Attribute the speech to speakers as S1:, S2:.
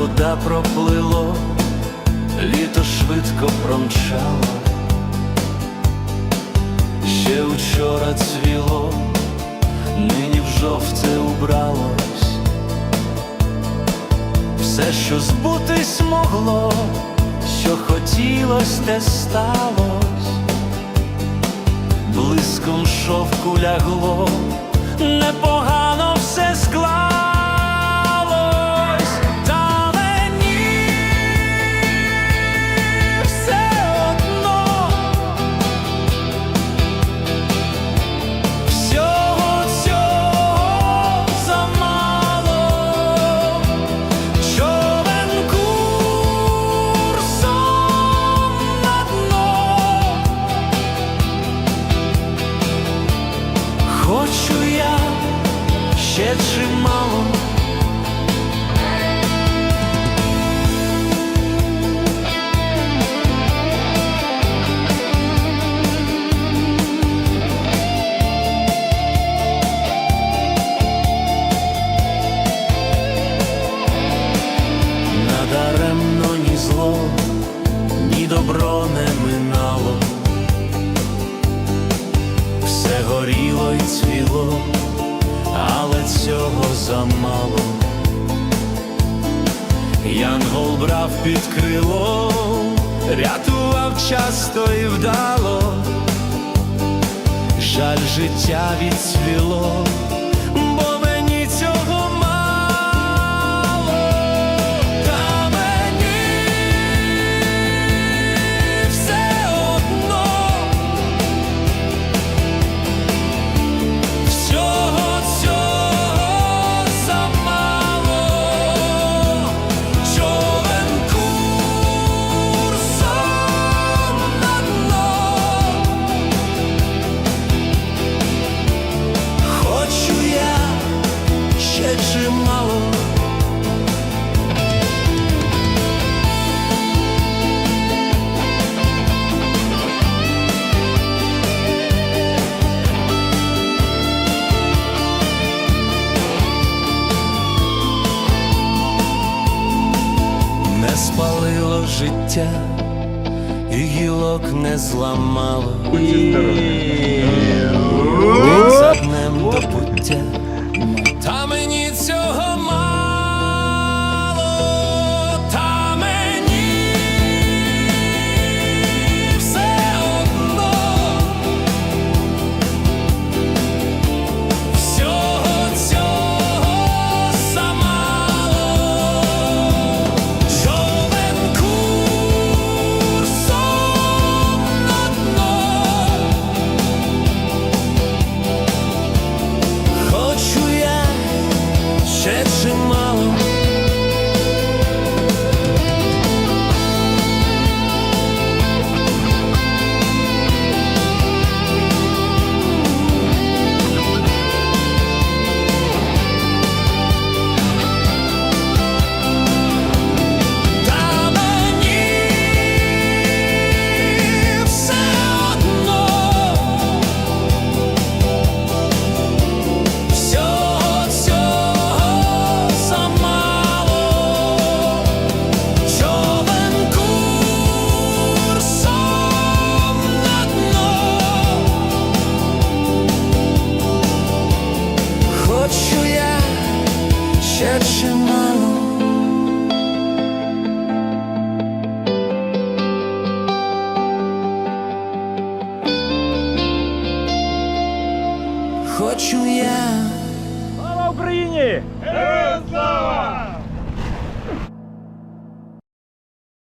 S1: вода проплило, літо швидко промчало, ще вчора цвіло, нині в жовте убралось, все, що збутись могло, що хотілось, те сталось, блиском шовку лягло, непогано все склалось, й але цього замало. Янгол брав під крило, рятував часто і вдало, жаль життя відсвіло. бо життя, і гілок не зламало. Хочу я.
S2: Слава Україні!
S3: Героям слава!